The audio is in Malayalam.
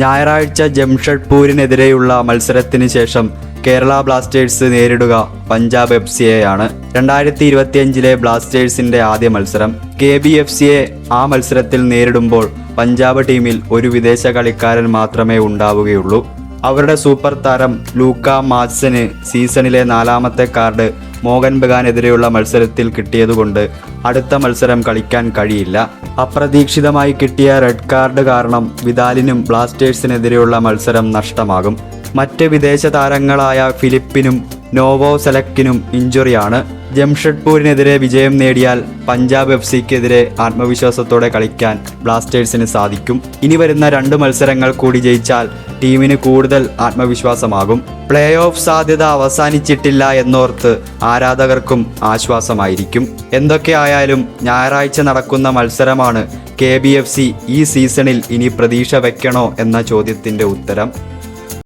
ഞായറാഴ്ച ജംഷഡ്പൂരിനെതിരെയുള്ള മത്സരത്തിന് ശേഷം കേരള ബ്ലാസ്റ്റേഴ്സ് നേരിടുക പഞ്ചാബ് എഫ് സിയെയാണ് രണ്ടായിരത്തി ഇരുപത്തിയഞ്ചിലെ ബ്ലാസ്റ്റേഴ്സിന്റെ ആദ്യ മത്സരം. കെ ബി എഫ് സിയെ ആ മത്സരത്തിൽ നേരിടുമ്പോൾ പഞ്ചാബ് ടീമിൽ ഒരു വിദേശ കളിക്കാരൻ മാത്രമേ ഉണ്ടാവുകയുള്ളൂ. അവരുടെ സൂപ്പർ താരം ലൂക്ക മാത്സന് സീസണിലെ നാലാമത്തെ കാർഡ് മോഹൻ ബഗാനെതിരെയുള്ള മത്സരത്തിൽ കിട്ടിയതുകൊണ്ട് അടുത്ത മത്സരം കളിക്കാൻ കഴിയില്ല. അപ്രതീക്ഷിതമായി കിട്ടിയ റെഡ് കാർഡ് കാരണം വിദാലിനും ബ്ലാസ്റ്റേഴ്സിനെതിരെയുള്ള മത്സരം നഷ്ടമാകും. മറ്റ് വിദേശ താരങ്ങളായ ഫിലിപ്പിനും നോവോ സെലക്കിനും ഇഞ്ചുറിയാണ്. ജംഷഡ്പൂരിനെതിരെ വിജയം നേടിയാൽ പഞ്ചാബ് എഫ് സിക്കെതിരെ ആത്മവിശ്വാസത്തോടെ കളിക്കാൻ ബ്ലാസ്റ്റേഴ്സിന് സാധിക്കും. ഇനി വരുന്ന രണ്ട് മത്സരങ്ങൾ കൂടി ജയിച്ചാൽ ടീമിന് കൂടുതൽ ആത്മവിശ്വാസമാകും. പ്ലേ ഓഫ് സാധ്യത അവസാനിച്ചിട്ടില്ല എന്നോർത്ത് ആരാധകർക്കും ആശ്വാസമായിരിക്കും. എന്തൊക്കെയായാലും ഞായറാഴ്ച നടക്കുന്ന മത്സരമാണ് കെ ബി എഫ് സി ഈ സീസണിൽ ഇനി പ്രതീക്ഷ വെക്കണോ എന്ന ചോദ്യത്തിന്റെ ഉത്തരം.